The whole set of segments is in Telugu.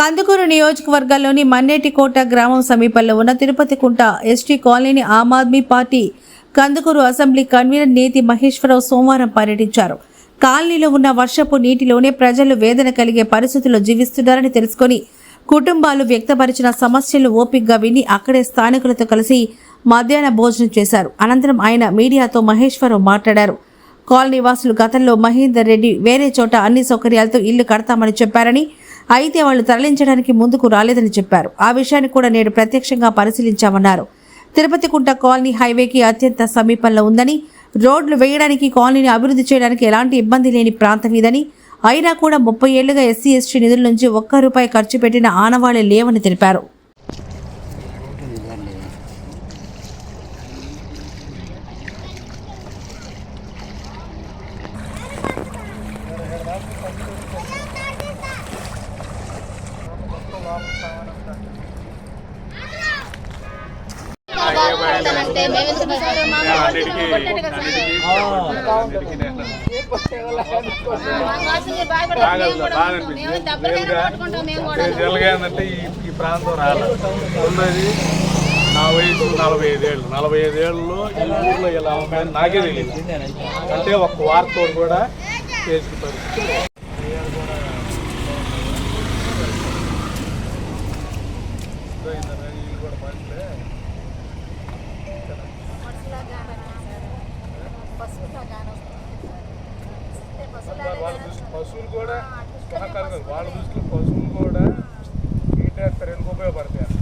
కందుకూరు నియోజకవర్గంలోని మన్నేటికోట గ్రామం సమీపంలో ఉన్న Tirupati Kunta ST colony Aam Aadmi party Kandukur assembly convener Neti Maheswararao సోమవారం పర్యటించారు. కాలనీలో ఉన్న వర్షపు నీటిలోనే ప్రజలు వేదన కలిగే పరిస్థితుల్లో జీవిస్తున్నారని తెలుసుకొని కుటుంబాలు వ్యక్తపరిచిన సమస్యలు ఓపికగా విని అక్కడే స్థానికులతో కలిసి మధ్యాహ్న భోజనం చేశారు. అనంతరం ఆయన మీడియాతో మహేశ్వరరావు మాట్లాడారు. కాలనీ వాసులు గతంలో మహేందర్ రెడ్డి వేరే చోట అన్ని సౌకర్యాలతో ఇల్లు కడతామని చెప్పారని అయితే వాళ్ళు తరలించడానికి ముందుకు రాలేదని చెప్పారు. ఆ విషయాన్ని కూడా నేడు ప్రత్యక్షంగా పరిశీలించామన్నారు. తిరుపతి కుంట కాలనీ హైవేకి అత్యంత సమీపంలో ఉందని రోడ్లు వేయడానికి కాలనీని అభివృద్ధి చేయడానికి ఎలాంటి ఇబ్బంది లేని ప్రాంతం ఇదని అయినా కూడా ముప్పై ఏళ్ళుగా ఎస్సీ ఎస్టీ నిధుల నుంచి ఒక్క రూపాయి ఖర్చు పెట్టిన ఆనవాళ్ళే లేవని తెలిపారు అంటే మేమెందుకు భయపడాలి? మా అమ్మ వాళ్ళు కొట్టాడు కదా సార్. మా వాసు మీరు భయపడాలి. మేము కూడా ఉంటాం. మేము దెబ్బలకైనా కొట్టుకుంటాం మేము కూడా. ఏంటంటే ఈ ఈ ప్రాంతం రాలి. ఉన్నది నా వయసు నలభై ఐదేళ్ళు నలభై ఐదేళ్ళలో ఈ ఊర్లో ఇలా ఉందని నాకే తెలియదు. అంటే ఒక వార్త కూడా చేసిన పరిస్థితి వాళ్ళ పశువులు కూడా కాదు కాదు, వాళ్ళ దృష్టిలో పశువులు కూడా ఈటేస్తారు ఎందుకు ఉపయోగపడతాయి.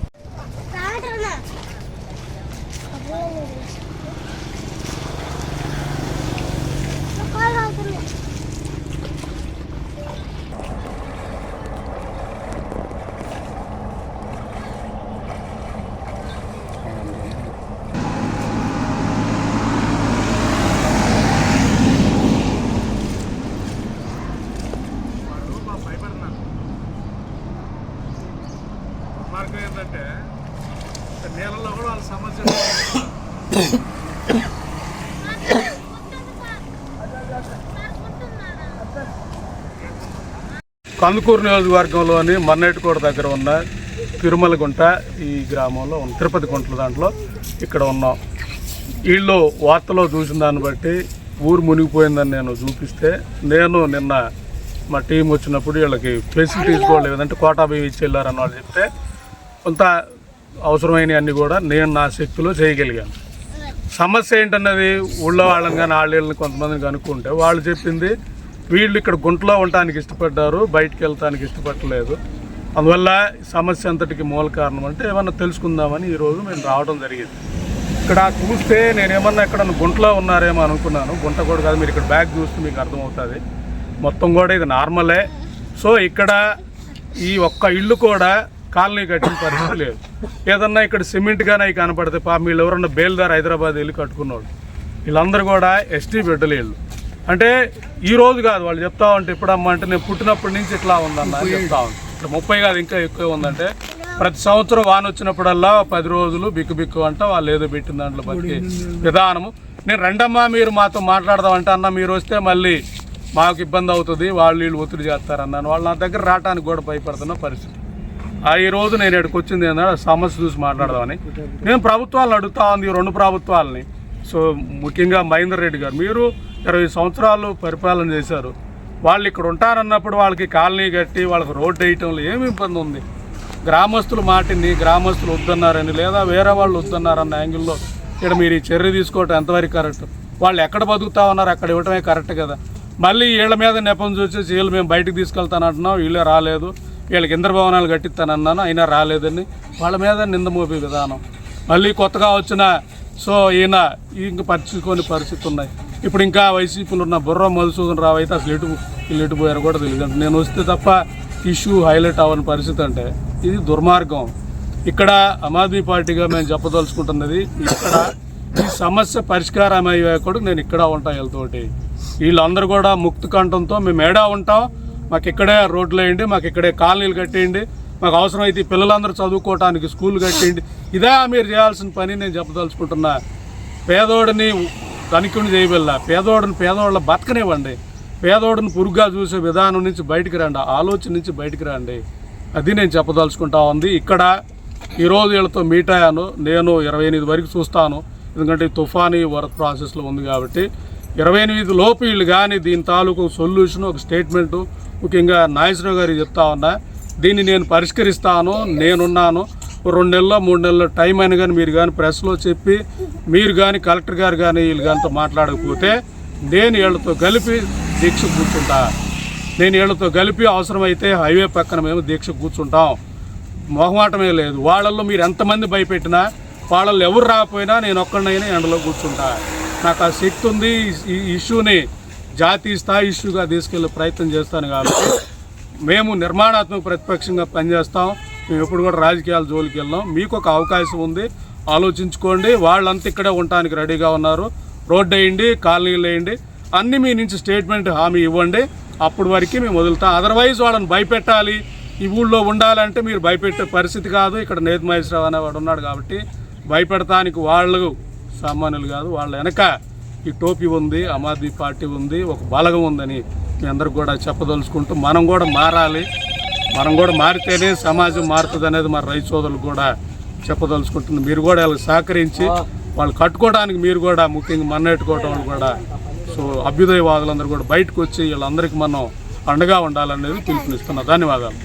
కందుకూరు నియోజకవర్గంలోని మన్నేటికోట దగ్గర ఉన్న తిరుమల గుంట ఈ గ్రామంలో ఉన్న తిరుపతి గుంటల దాంట్లో ఇక్కడ ఉన్నాం వీళ్ళు వార్తలో చూసిన దాన్ని బట్టి ఊరు మునిగిపోయిందని నేను చూపిస్తే నేను నిన్న మా టీం వచ్చినప్పుడు వీళ్ళకి ఫెసిలిటీస్ కూడా లేదంటే కోటా బియ్యం ఇచ్చి వెళ్ళారని వాళ్ళు చెప్తే కొంత అవసరమైనవి అన్నీ కూడా నేను నా శక్తిలో చేయగలిగాను. సమస్య ఏంటన్నది ఊళ్ళో వాళ్ళని కానీ ఆళ్ళని కొంతమందిని కనుక్కుంటే వాళ్ళు చెప్పింది వీళ్ళు ఇక్కడ గుంటలో ఉండటానికి ఇష్టపడ్డారు బయటికి వెళ్తానికి ఇష్టపడలేదు. అందువల్ల సమస్య అంతటికి మూల కారణం అంటే ఏమన్నా తెలుసుకుందామని ఈరోజు మేము రావడం జరిగింది. ఇక్కడ చూస్తే నేను ఏమన్నా ఇక్కడ గుంటలో ఉన్నారేమో అనుకున్నాను. గుంట కూడా కాదు మీరు ఇక్కడ బ్యాగ్ చూస్తే మీకు అర్థమవుతుంది. మొత్తం కూడా ఇది నార్మలే. సో ఇక్కడ ఈ ఒక్క ఇల్లు కూడా కాలనీ కట్టిన పరిస్థితి లేదు. ఏదన్నా ఇక్కడ సిమెంట్ కానీ అవి కనపడితే పాపం వీళ్ళు ఎవరన్నా బేల్దార్ హైదరాబాద్ వెళ్ళి కట్టుకున్నవాళ్ళు వీళ్ళందరూ కూడా ఎస్టీ బిడ్డలు వీళ్ళు. అంటే ఈ రోజు కాదు వాళ్ళు చెప్తా ఉంటే ఇప్పుడమ్మా అంటే నేను పుట్టినప్పటి నుంచి ఇట్లా ఉందన్న చెప్తా ఉంటాను ఇక్కడ ముప్పై కాదు ఇంకా ఎక్కువ ఉందంటే ప్రతి సంవత్సరం వాన వచ్చినప్పుడల్లా పది రోజులు బిక్కు బిక్కు అంట వాళ్ళు ఏదో పెట్టిన దాంట్లో బతికే విధానము. నేను రెండమ్మా మీరు మాతో మాట్లాడదామంటే అన్న మీరు వస్తే మళ్ళీ మాకు ఇబ్బంది అవుతుంది వాళ్ళు వీళ్ళు ఒత్తిడి చేస్తారన్నాను వాళ్ళు నా దగ్గర రావడానికి కూడా భయపడుతున్న పరిస్థితి. ఈ రోజు నేను ఇక్కడికి వచ్చింది ఏంటంటే సమస్య చూసి మాట్లాడదామని. నేను ప్రభుత్వాలను అడుగుతా ఉంది ఈ రెండు ప్రభుత్వాలని. సో ముఖ్యంగా మహేందర్ రెడ్డి గారు మీరు ఇరవై సంవత్సరాలు పరిపాలన చేశారు. వాళ్ళు ఇక్కడ ఉంటారన్నప్పుడు వాళ్ళకి కాలనీ కట్టి వాళ్ళకి రోడ్డు వేయటంలో ఏమి ఇబ్బంది ఉంది? గ్రామస్తులు మాటిని గ్రామస్తులు వద్దన్నారని లేదా వేరే వాళ్ళు వద్దన్నారన్న యాంగిల్లో ఇక్కడ మీరు ఈ చర్య తీసుకోవటం ఎంతవరకు కరెక్ట్? వాళ్ళు ఎక్కడ బతుకుతా ఉన్నారు? అక్కడ ఇవ్వటమే కరెక్ట్ కదా? మళ్ళీ వీళ్ళ మీద నెపం చూసేసి వీళ్ళు మేము బయటకు తీసుకెళ్తానంటున్నాం వీళ్ళే రాలేదు. వీళ్ళకి ఇంద్రభవనాలు కట్టిస్తానన్నాను అయినా రాలేదని. వాళ్ళ మీద నింద మోపే విధానం. మళ్ళీ కొత్తగా వచ్చిన సో ఈయన ఇంక పరిచుకొని పరిస్థితి ఉన్నాయి. ఇప్పుడు ఇంకా వైసీపీలో ఉన్న బుర్ర మధుసూదన్ రావు అయితే అసలు ఎటు వీళ్ళు ఎటు కూడా తెలియదు. నేను వస్తే తప్ప ఇష్యూ హైలైట్ అవ్వని పరిస్థితి అంటే ఇది దుర్మార్గం. ఇక్కడ ఆమ్ ఆద్మీ పార్టీగా మేము చెప్పదలుచుకుంటున్నది ఇక్కడ ఈ సమస్య పరిష్కారం అయ్యే కూడా నేను ఇక్కడ ఉంటా వీళ్ళతోటి. వీళ్ళందరూ కూడా ముక్తి కంఠంతో మేము ఏడా ఉంటాం మాకు ఇక్కడే రోడ్లు వేయండి మాకు ఇక్కడే కాలనీలు కట్టేయండి మాకు అవసరమైతే పిల్లలందరూ చదువుకోవటానికి స్కూల్ కట్టేయండి. ఇదే మీరు చేయాల్సిన పని నేను చెప్పదలుచుకుంటున్నా. పేదోడిని తనిఖీని చేయబల్ల. పేదోడిని పేదోళ్ళ బతకనివ్వండి. పేదోడిని పురుగ్గా చూసే విధానం నుంచి బయటికి రండి ఆలోచన నుంచి బయటికి రండి. అది నేను చెప్పదలుచుకుంటా ఉంది. ఇక్కడ ఈరోజు వీళ్ళతో మీట్ అయ్యాను. నేను ఇరవై ఎనిమిది వరకు చూస్తాను. ఎందుకంటే తుఫానీ వర్క్ ప్రాసెస్లో ఉంది కాబట్టి ఇరవై ఎనిమిది లోపు వీళ్ళు కానీ దీని తాలూకు సొల్యూషన్ ఒక స్టేట్మెంటు ముఖ్యంగా నాగేశ్వరరావు గారికి చెప్తా ఉన్నా. దీన్ని నేను పరిష్కరిస్తాను నేనున్నాను. రెండు నెలల్లో మూడు నెలల్లో టైం అయినా కానీ మీరు కానీ ప్రెస్లో చెప్పి మీరు కానీ కలెక్టర్ గారు కానీ వీళ్ళు కానితో మాట్లాడకపోతే నేను వీళ్ళతో కలిపి దీక్ష కూర్చుంటా. నేను వీళ్ళతో కలిపి అవసరమైతే హైవే పక్కన మేము దీక్ష కూర్చుంటాం. మొహమాటమే లేదు. వాళ్ళల్లో మీరు ఎంతమంది భయపెట్టినా వాళ్ళల్లో ఎవరు రాకపోయినా నేను ఒక్కడినైనా ఎండలో కూర్చుంటా. నాకు ఆ శక్తి ఉంది ఈ ఇష్యూని జాతీయ స్థాయి ఇష్యూగా తీసుకెళ్ళే ప్రయత్నం చేస్తాను కాబట్టి మేము నిర్మాణాత్మక ప్రతిపక్షంగా పనిచేస్తాం. మేము ఎప్పుడు కూడా రాజకీయాల జోలికి వెళ్ళాం. మీకు ఒక అవకాశం ఉంది. ఆలోచించుకోండి. వాళ్ళంతా ఇక్కడే ఉండటానికి రెడీగా ఉన్నారు. రోడ్డు వేయండి కాలనీలు వేయండి. అన్నీ మీ నుంచి స్టేట్మెంట్ హామీ ఇవ్వండి. అప్పటి వరకు మేము వదులుతాం. అదర్వైజ్ వాళ్ళని భయపెట్టాలి. ఈ ఊళ్ళో ఉండాలంటే మీరు భయపెట్టే పరిస్థితి కాదు. ఇక్కడ నేతి మహేశ్వరరావు అనేవాడు ఉన్నాడు కాబట్టి భయపెడటానికి వాళ్ళు సామాన్యులు కాదు వాళ్ళ వెనక ఈ టోపీ ఉంది ఆమ్ ఆద్మీ పార్టీ ఉంది ఒక బలగం ఉందని మీ అందరికి కూడా చెప్పదలుచుకుంటూ మనం కూడా మారాలి. మనం కూడా మారితేనే సమాజం మారుతుంది అనేది మన రైతు సోదరులు కూడా చెప్పదలుచుకుంటుంది. మీరు కూడా వాళ్ళకి సహకరించి వాళ్ళు కట్టుకోవడానికి మీరు కూడా ముఖ్యంగా మన్నెట్టుకోవడం కూడా సో అభ్యుదయవాదులందరూ కూడా బయటకు వచ్చి వీళ్ళందరికీ మనం అండగా ఉండాలనేది పిలుపునిస్తున్నా. ధన్యవాదాలు.